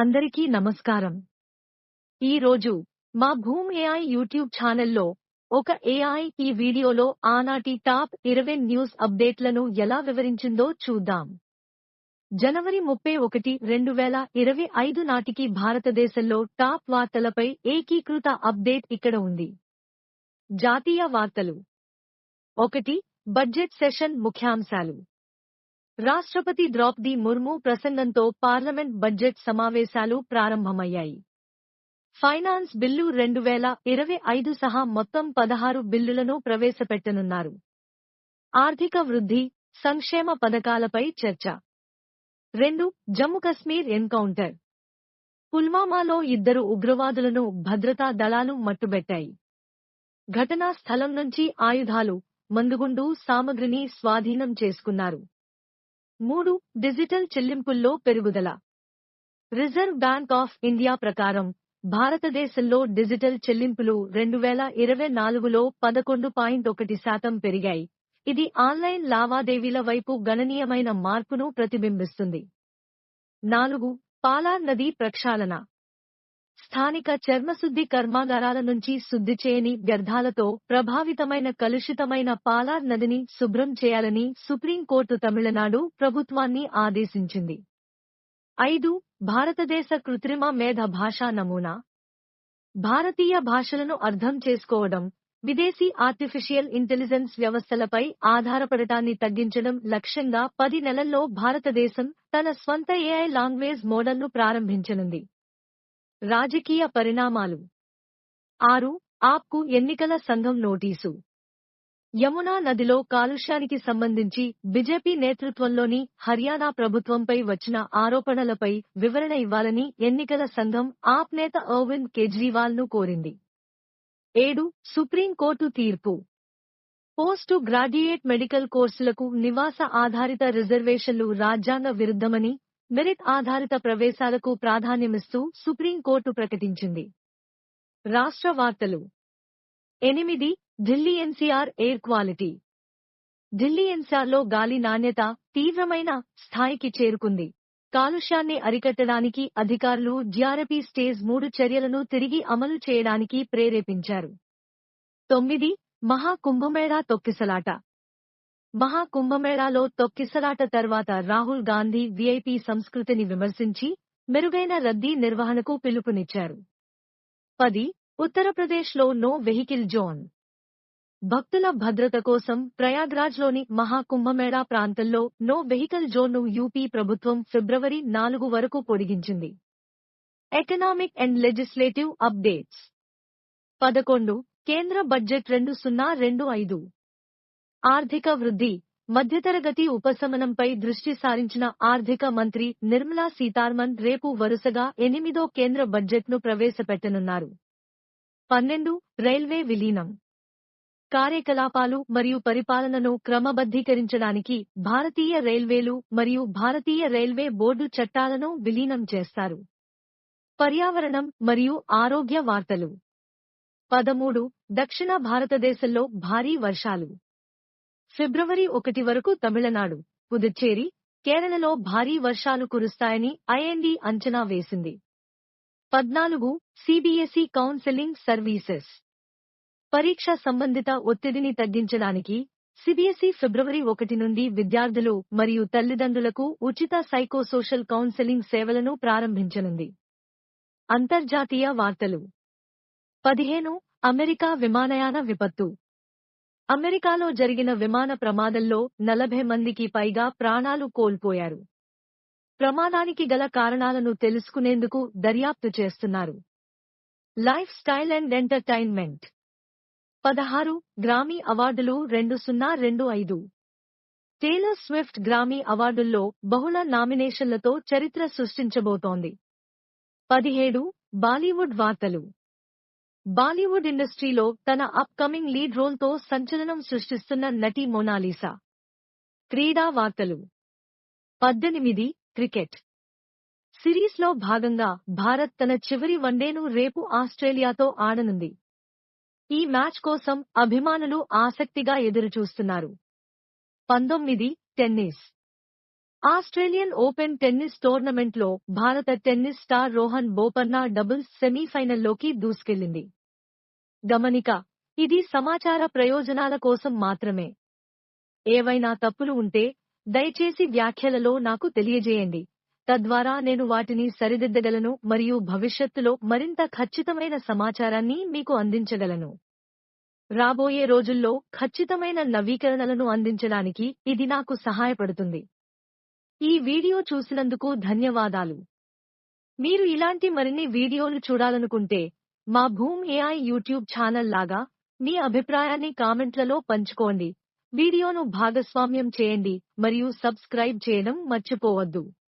అందరికీ నమస్కారం. ఈ రోజు మా భూమ్ ఏఐ యూట్యూబ్ ఛానల్లో ఒక ఏఐ ఈ వీడియోలో ఆనాటి టాప్ ఇరవై న్యూస్ అప్డేట్లను ఎలా వివరించిందో చూద్దాం. జనవరి ముప్పై ఒకటి రెండు వేల ఇరవై ఐదు నాటికి భారతదేశంలో టాప్ వార్తలపై ఏకీకృత అప్డేట్ ఇక్కడ ఉంది. జాతీయ వార్తలు. ఒకటి బడ్జెట్ సెషన్ ముఖ్యాంశాలు. రాష్ట్రపతి ద్రౌపది ముర్ము ప్రసంగంతో పార్లమెంట్ బడ్జెట్ సమావేశాలు ప్రారంభమయ్యాయి. ఫైనాన్స్ బిల్లు రెండు వేల ఇరవై ఐదు సహా మొత్తం పదహారు బిల్లులను ప్రవేశపెట్టనున్నారు. ఆర్థిక వృద్ధి సంక్షేమ పథకాలపై చర్చ. రెండు జమ్మూ కశ్మీర్ ఎన్కౌంటర్. పుల్వామాలో ఇద్దరు ఉగ్రవాదులను భద్రతా దళాలు మట్టుబెట్టాయి. ఘటనా స్థలం నుంచి ఆయుధాలు మందుగుండు సామగ్రిని స్వాధీనం చేసుకున్నారు. మూడు డిజిటల్ చెల్లింపుల్లో పెరుగుదల. రిజర్వ్ బ్యాంక్ ఆఫ్ ఇండియా ప్రకారం భారతదేశంలో డిజిటల్ చెల్లింపులు రెండు వేల ఇరవై నాలుగులో పదకొండు పాయింట్ ఒకటి శాతం పెరిగాయి. ఇది ఆన్లైన్ లావాదేవీల వైపు గణనీయమైన మార్పును ప్రతిబింబిస్తుంది. నాలుగు పాలా నది ప్రక్షాళన. స్థానిక చర్మశుద్ధి కర్మాగారాల నుంచి శుద్ధి చేయని వ్యర్థాలతో ప్రభావితమైన కలుషితమైన పాలార్ నదిని శుభ్రం చేయాలని సుప్రీంకోర్టు తమిళనాడు ప్రభుత్వాన్ని ఆదేశించింది. ఐదు భారతదేశ కృత్రిమ మేధ భాషా నమూనా. భారతీయ భాషలను అర్థం చేసుకోవడం విదేశీ ఆర్టిఫిషియల్ ఇంటెలిజెన్స్ వ్యవస్థలపై ఆధారపడటాన్ని తగ్గించడం లక్ష్యంగా పది నెలల్లో భారతదేశం తన స్వంత ఏఐ లాంగ్వేజ్ మోడల్ను ప్రారంభించనుంది. రాజకీయ పరిణామాలు. ఆరు ఆప్కు ఎన్నికల సంఘం నోటీసు. యమునా నదిలో కాలుష్యానికి సంబంధించి బీజేపీ నేతృత్వంలోని హర్యానా ప్రభుత్వంపై వచ్చిన ఆరోపణలపై వివరణ ఇవ్వాలని ఎన్నికల సంఘం ఆప్ నేత అరవింద్ కేజ్రీవాల్ను కోరింది. ఏడు సుప్రీంకోర్టు తీర్పు. పోస్టు గ్రాడ్యుయేట్ మెడికల్ కోర్సులకు నివాస ఆధారిత రిజర్వేషన్లు రాజ్యాంగ విరుద్ధమని మెరిట్ ఆధారిత ప్రవేశాలకు ప్రాధాన్యమిస్తూ సుప్రీంకోర్టు ప్రకటించింది. రాష్ట్ర వార్తలు. ఎనిమిది Delhi NCR air quality. Delhi ఎన్సీఆర్లో గాలి నాణ్యత తీవ్రమైన స్థాయికి చేరుకుంది. కాలుష్యాన్ని అరికట్టడానికి అధికారులు జిఆర్ఎపీ స్టేజ్ మూడు చర్యలను తిరిగి అమలు చేయడానికి ప్రేరేపించారు. తొమ్మిది మహాకుంభమేళా తొక్కిసలాట. మహా కుంభమేళాలో తొక్కిసలాట తర్వాత రాహుల్ గాంధీ వీఐపీ సంస్కృతిని విమర్శించి మెరుగైన రద్దీ నిర్వహణకు పిలుపునిచ్చారు. పది ఉత్తరప్రదేశ్లో నో వెహికల్ జోన్. భక్తుల భద్రత కోసం ప్రయాగ్రాజ్లోని మహాకుంభమేళా ప్రాంతంలో నో వెహికల్ జోన్ను యూపీ ప్రభుత్వం ఫిబ్రవరి నాలుగు వరకు పొడిగించింది. Economic and legislative updates. పదకొండు కేంద్ర బడ్జెట్ రెండు సున్నా రెండు ఐదు. ఆర్థిక వృద్ధి మధ్యతరగతి ఉపశమనంపై దృష్టి సారించిన ఆర్థిక మంత్రి నిర్మలా సీతారామన్ రేపు వరుసగా ఎనిమిదో కేంద్ర బడ్జెట్ను ప్రవేశపెట్టనున్నారు. పన్నెండు రైల్వే విలీనం. కార్యకలాపాలు మరియు పరిపాలనను క్రమబద్ధీకరించడానికి భారతీయ రైల్వేలు మరియు భారతీయ రైల్వే బోర్డు చట్టాలను విలీనం చేస్తారు. పర్యావరణం మరియు ఆరోగ్య వార్తలు. పదమూడు దక్షిణ భారతదేశంలో భారీ వర్షాలు. ఫిబ్రవరి ఒకటి వరకు తమిళనాడు పుదుచ్చేరి కేరళలో భారీ వర్షాలు కురుస్తాయని ఐఎన్డీ అంచనా వేసింది. పద్నాలుగు సిబిఎస్ఈ కౌన్సెలింగ్ సర్వీసెస్. పరీక్ష సంబంధిత ఒత్తిడిని తగ్గించడానికి సిబిఎస్ఈ ఫిబ్రవరి ఒకటి నుండి విద్యార్థులు మరియు తల్లిదండ్రులకు ఉచిత సైకోసోషల్ కౌన్సెలింగ్ సేవలను ప్రారంభించనుంది. అంతర్జాతీయ వార్తలు. పదిహేను అమెరికా విమానయాన విపత్తు. అమెరికాలో జరిగిన విమాన ప్రమాదంలో నలభై మందికి పైగా ప్రాణాలు కోల్పోయారు. ప్రమాదానికి గల కారణాలను తెలుసుకునేందుకు దర్యాప్తు చేస్తున్నారు. Lifestyle and entertainment. పదహారు గ్రామీ అవార్డులు రెండు సున్నా రెండు ఐదు. టేలర్ స్విఫ్ట్ గ్రామీ అవార్డుల్లో బహుళ నామినేషన్లతో చరిత్ర సృష్టించబోతోంది. పదిహేడు బాలీవుడ్ వార్తలు. బాలీవుడ్ ఇండస్ట్రీలో తన అప్ కమింగ్ లీడ్ రోల్తో సంచలనం సృష్టిస్తున్న నటి మోనాలిసా. క్రీడా వార్తలు. పద్దెనిమిది క్రికెట్. సిరీస్లో భాగంగా భారత్ తన చివరి వన్డేను రేపు ఆస్ట్రేలియాతో ఆడనుంది. ఈ మ్యాచ్ కోసం అభిమానులు ఆసక్తిగా ఎదురుచూస్తున్నారు. పంతొమ్మిది టెన్నిస్. ఆస్ట్రేలియన్ ఓపెన్ టెన్నిస్ టోర్నమెంట్లో భారత tennis star Rohan Bopanna doubles సెమీఫైనల్లోకి దూసుకెళ్ళింది గమనిక ఇది సమాచార ప్రయోజనాల కోసం మాత్రమే. ఏవైనా తప్పులు ఉంటే దయచేసి వ్యాఖ్యలలో నాకు తెలియజేయండి. తద్వారా నేను వాటిని సరిదిద్దగలను మరియు భవిష్యత్తులో మరింత ఖచ్చితమైన సమాచారాన్ని మీకు అందించగలను. రాబోయే రోజుల్లో ఖచ్చితమైన నవీకరణలను అందించడానికి ఇది నాకు సహాయపడుతుంది. ఈ వీడియో చూసినందుకు ధన్యవాదాలు. మీరు ఇలాంటి మరిన్ని వీడియోలు చూడాలనుకుంటే మా భూమ్ ఏఐ యూట్యూబ్ ఛానల్ లాగా మీ అభిప్రాయాన్ని కామెంట్లలో పంచుకోండి. వీడియోను భాగస్వామ్యం చేయండి మరియు సబ్స్క్రైబ్ చేయడం మర్చిపోవద్దు.